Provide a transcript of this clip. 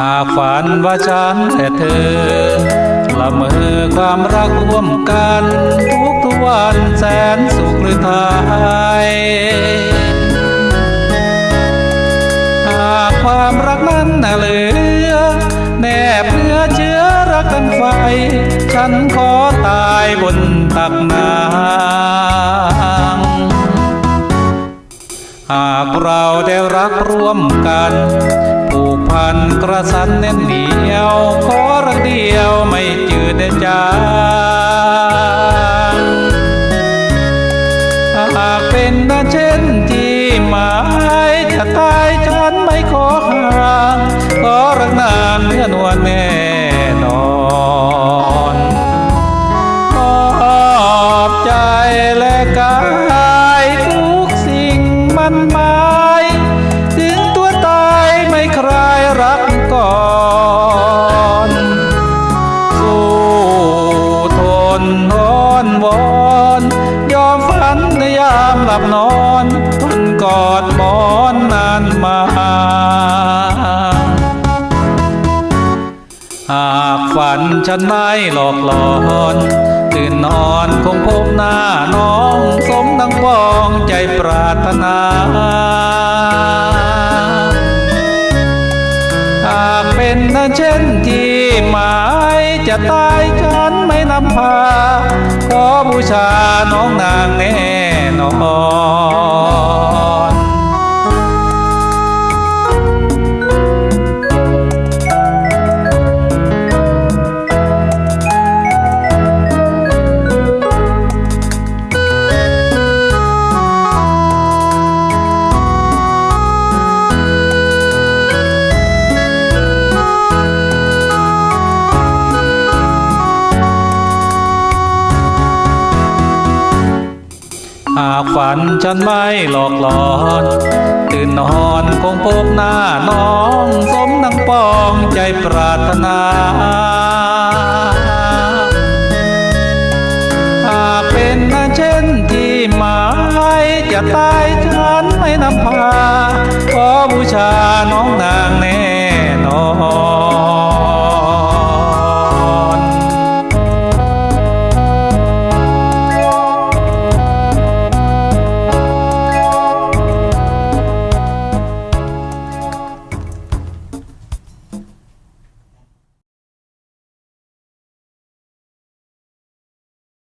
หากฝันว่าฉันและเธอละเมอความรักร่วมกัน ทุกทุกวันแสนสุขหรือไทยหากความรักนั้นน่ะเหลือ แนบเนื้อเชื้อรักกันไฟ ฉันขอตายบนตักนางหากเราได้รักร่วมกัน ระสันเน่นเหนียวขอรักเดียวไม่จืดจางหากเป็นดังเช่นที่หมายจะตายฉันไม่ขอห่างขอรักนานเมื่อนวลแน่ ก่อนสู้ทนทนวอนยอมฝันในยามหลับนอนทนกอดหมอนนานมาหากฝันฉันไม่หลอกหลอนตื่นนอนคงพบหน้าน้องสมดังปองใจปรารถนา เช่นที่หมายจะตายฉันไม่นำพา ขอบูชาน้องนางแน่นอน หากฝันฉันไม่หลอกหลอน ตื่นนอนคงพบหน้าน้อง สมนังปองใจปรารถนาหากเป็นเช่นที่หมายจะตายฉันไม่นำพา